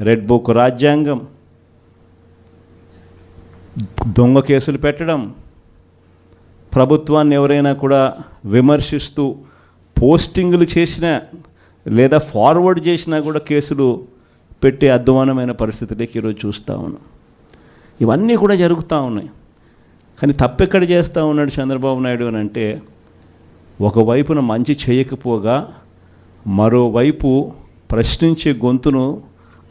Red book రాజ్యాంగం. దొంగ కేసులు పెట్టడం. ప్రభుత్వాన్ని ఎవరైనా కూడా విమర్శిస్తూ పోస్టింగులు చేసినా లేదా ఫార్వర్డ్ చేసినా కూడా కేసులు పెట్టే అధ్వానమైన పరిస్థితులకి ఈరోజు చూస్తూ ఉన్నాం. ఇవన్నీ కూడా జరుగుతూ ఉన్నాయి. కానీ తప్పెక్కడ చేస్తూ ఉన్నాడు చంద్రబాబు నాయుడు అని అంటే ఒకవైపున మంచి చేయకపోగా మరోవైపు ప్రశ్నించే గొంతును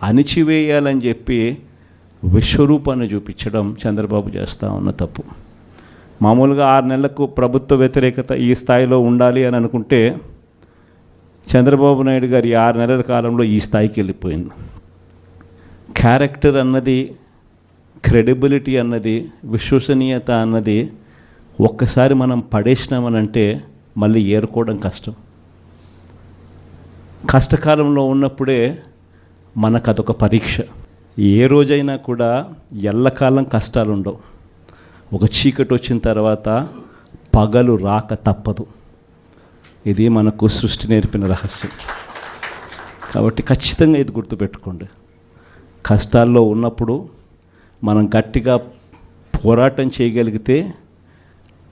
అణిచివేయాలని చెప్పి విశ్వరూపాన్ని చూపించడం చంద్రబాబు చేస్తూ ఉన్న తప్పు. మామూలుగా ఆరు నెలలకు ప్రభుత్వ వ్యతిరేకత ఈ స్థాయిలో ఉండాలి అని అనుకుంటే చంద్రబాబు నాయుడు గారి ఆరు నెలల కాలంలో ఈ స్థాయికి వెళ్ళిపోయింది. క్యారెక్టర్ అన్నది క్రెడిబిలిటీ అన్నది విశ్వసనీయత అన్నది ఒక్కసారి మనం పడేసినామనంటే మళ్ళీ ఏరుకోవడం కష్టం. కష్టకాలంలో ఉన్నప్పుడే మనకు అదొక పరీక్ష. ఏ రోజైనా కూడా ఎల్లకాలం కష్టాలు ఉండవు ఒక చీకటి వచ్చిన తర్వాత పగలు రాక తప్పదు. ఇది మనకు సృష్టి నేర్పిన రహస్యం. కాబట్టి ఖచ్చితంగా ఇది గుర్తుపెట్టుకోండి. కష్టాల్లో ఉన్నప్పుడు మనం గట్టిగా పోరాటం చేయగలిగితే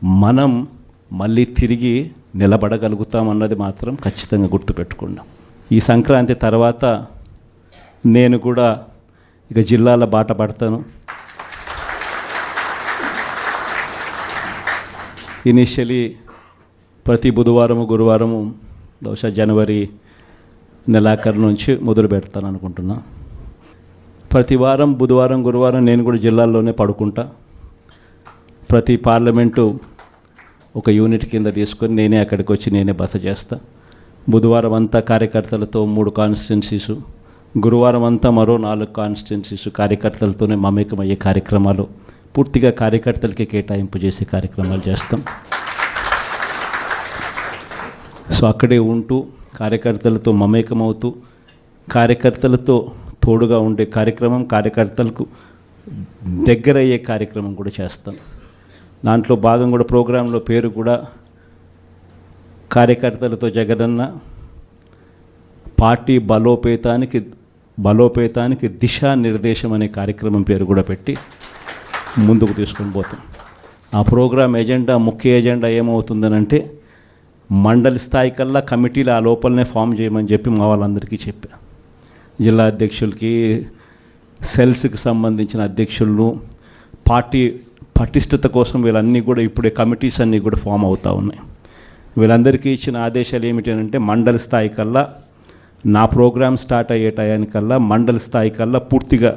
మనం మళ్ళీ తిరిగి నిలబడగలుగుతామన్నది మాత్రం ఖచ్చితంగా గుర్తుపెట్టుకుందాం ఈ సంక్రాంతి తర్వాత నేను కూడా ఇక జిల్లాల బాట పడతాను. ఇనిషియలీ ప్రతి బుధవారము గురువారము బహుశా జనవరి నెలాఖరు నుంచి మొదలు పెడతాను అనుకుంటున్నా. ప్రతి వారం బుధవారం గురువారం నేను కూడా జిల్లాల్లోనే పడుకుంటా. ప్రతి పార్లమెంటు ఒక యూనిట్ కింద తీసుకొని నేనే అక్కడికి వచ్చి నేనే బస చేస్తా. బుధవారం అంతా కార్యకర్తలతో మూడు కాన్స్టిట్యున్సీసు గురువారం అంతా మరో నాలుగు కాన్స్టిట్యున్సీస్ కార్యకర్తలతోనే మమేకమయ్యే కార్యక్రమాలు పూర్తిగా కార్యకర్తలకి కేటాయింపు చేసే కార్యక్రమాలు చేస్తాం. సో అక్కడే ఉంటూ కార్యకర్తలతో మమేకమవుతూ కార్యకర్తలతో తోడుగా ఉండే కార్యక్రమం కార్యకర్తలకు దగ్గరయ్యే కార్యక్రమం కూడా చేస్తాం. దాంట్లో భాగం కూడా ప్రోగ్రాంలో పేరు కూడా కార్యకర్తలతో జగనన్న పార్టీ బలోపేతానికి బలోపేతానికి దిశానిర్దేశం అనే కార్యక్రమం పేరు కూడా పెట్టి ముందుకు తీసుకొని పోతాం ఆ ప్రోగ్రామ్ ఎజెండా ముఖ్య ఎజెండా ఏమవుతుందనంటే మండలి స్థాయి కల్లా కమిటీలు ఆ లోపలనే ఫామ్ చేయమని చెప్పి మా వాళ్ళందరికీ చెప్పా. జిల్లా అధ్యక్షులకి సెల్స్కి సంబంధించిన అధ్యక్షులను పార్టీ పటిష్టత కోసం వీళ్ళన్నీ కూడా ఇప్పుడే కమిటీస్ అన్నీ కూడా ఫామ్ అవుతూ ఉన్నాయి. వీళ్ళందరికీ ఇచ్చిన ఆదేశాలు ఏమిటి అంటే మండలి స్థాయి కల్లా నా ప్రోగ్రామ్ స్టార్ట్ అయ్యే టయానికల్లా మండలి స్థాయి కల్లా పూర్తిగా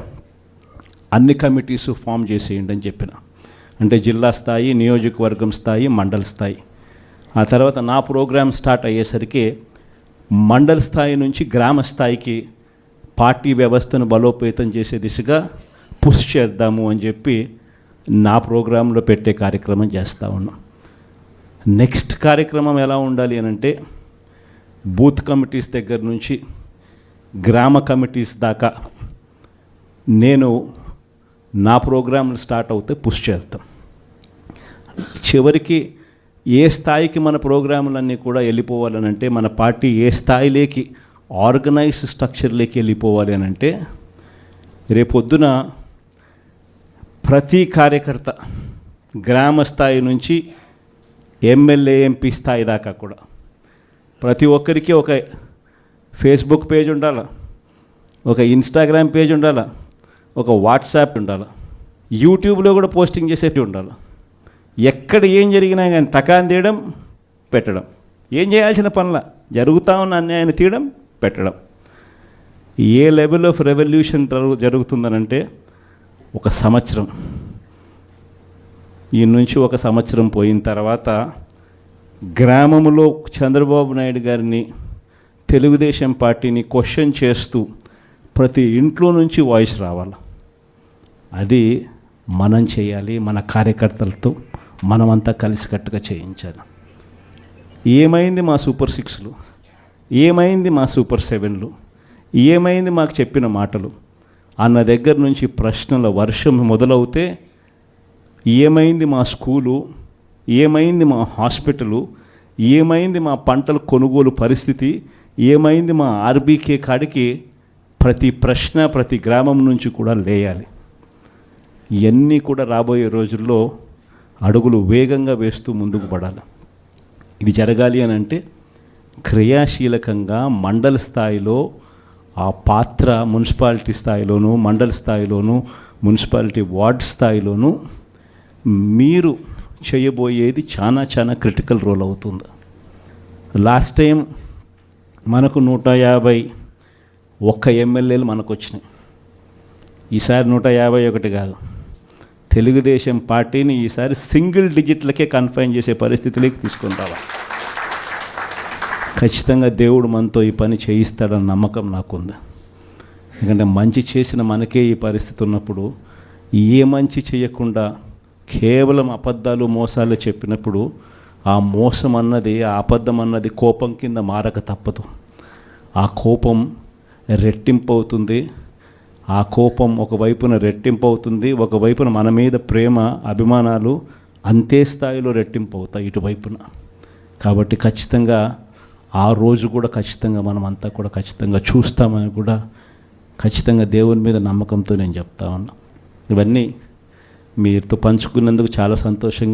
అన్ని కమిటీస్ ఫామ్ చేసేయండి అని చెప్పిన. అంటే జిల్లా స్థాయి నియోజకవర్గం స్థాయి మండల స్థాయి. ఆ తర్వాత నా ప్రోగ్రామ్ స్టార్ట్ అయ్యేసరికి మండల స్థాయి నుంచి గ్రామ స్థాయికి పార్టీ వ్యవస్థను బలోపేతం చేసే దిశగా పుష్ చేద్దాము అని చెప్పి నా ప్రోగ్రాంలో పెట్టే కార్యక్రమం చేస్తూ ఉన్నాం. నెక్స్ట్ కార్యక్రమం ఎలా ఉండాలి అని అంటే బూత్ కమిటీస్ దగ్గర నుంచి గ్రామ కమిటీస్ దాకా నేను నా ప్రోగ్రాంలు స్టార్ట్ అవుతే పుష్ చేస్తాం. చివరికి ఏ స్థాయికి మన ప్రోగ్రాములన్నీ కూడా వెళ్ళిపోవాలనంటే మన పార్టీ ఏ స్థాయిలోకి ఆర్గనైజ్ స్ట్రక్చర్లోకి వెళ్ళిపోవాలి అని అంటే రేపొద్దున ప్రతి కార్యకర్త గ్రామ స్థాయి నుంచి ఎమ్మెల్యే ఎంపీ స్థాయి దాకా కూడా ప్రతి ఒక్కరికి ఒక ఫేస్బుక్ పేజ్ ఉండాలి ఒక ఇన్స్టాగ్రామ్ పేజ్ ఉండాలి ఒక వాట్సాప్ ఉండాలి యూట్యూబ్లో కూడా పోస్టింగ్ చేసేటి ఉండాలి. ఎక్కడ ఏం జరిగినా కానీ టకాన్ తీయడం పెట్టడం. ఏం చేయాల్సిన పనుల? జరుగుతూ ఉన్న అన్యాయాన్ని తీయడం పెట్టడం. ఏ లెవెల్ ఆఫ్ రెవల్యూషన్ జరుగుతుందనంటే ఒక సంవత్సరం. ఈ నుంచి ఒక సంవత్సరం పోయిన తర్వాత గ్రామంలో చంద్రబాబు నాయుడు గారిని తెలుగుదేశం పార్టీని క్వశ్చన్ చేస్తూ ప్రతి ఇంట్లో నుంచి వాయిస్ రావాలి. అది మనం చేయాలి మన కార్యకర్తలతో మనమంతా కలిసికట్టుగా చేయించాలి. ఏమైంది మా సూపర్ సిక్స్లు? ఏమైంది మా సూపర్ సెవెన్లు? ఏమైంది మాకు చెప్పిన మాటలు? అన్న దగ్గర నుంచి ప్రశ్నల వర్షం మొదలవుతే ఏమైంది మా స్కూలు? ఏమైంది మా హాస్పిటలు? ఏమైంది మా పంటల కొనుగోలు పరిస్థితి? ఏమైంది మా ఆర్బీకే కాడికి ప్రతి ప్రశ్న ప్రతి గ్రామం నుంచి కూడా లేయాలి. ఇవన్నీ కూడా రాబోయే రోజుల్లో అడుగులు వేగంగా వేస్తూ ముందుకు పడాలి. ఇది జరగాలి అని అంటే క్రియాశీలకంగా మండల స్థాయిలో ఆ పాత్ర మున్సిపాలిటీ స్థాయిలోనూ మండల స్థాయిలోనూ మున్సిపాలిటీ వార్డ్ స్థాయిలోనూ మీరు చేయబోయేది చాలా చాలా క్రిటికల్ రోల్ అవుతుంది. లాస్ట్ టైం మనకు నూట యాభై ఒక్క ఎమ్మెల్యేలు మనకు వచ్చినాయి. ఈసారి నూట యాభై ఒకటి కాదు. తెలుగుదేశం పార్టీని ఈసారి సింగిల్ డిజిట్లకే కన్ఫైన్ చేసే పరిస్థితిలోకి తీసుకుంటావా ఖచ్చితంగా దేవుడు మనతో ఈ పని చేయిస్తాడన్న నమ్మకం నాకుంది. ఎందుకంటే మంచి చేసిన మనకే ఈ పరిస్థితి ఉన్నప్పుడు ఏ మంచి చేయకుండా కేవలం అబద్ధాలు మోసాలు చెప్పినప్పుడు ఆ మోసం అన్నది ఆ అబద్ధం అన్నది కోపం కింద మారక తప్పదు. ఆ కోపం రెట్టింపు అవుతుంది ఆ కోపం ఒకవైపున రెట్టింపు అవుతుంది ఒకవైపున మన మీద ప్రేమ అభిమానాలు అంతే స్థాయిలో రెట్టింపు అవుతాయి ఇటువైపున. కాబట్టి ఖచ్చితంగా ఆ రోజు కూడా ఖచ్చితంగా మనం అంతా కూడా ఖచ్చితంగా చూస్తామని కూడా ఖచ్చితంగా దేవుని మీద నమ్మకంతో నేను చెప్తా ఉన్నా. ఇవన్నీ మీరుతో పంచుకున్నందుకు చాలా సంతోషంగా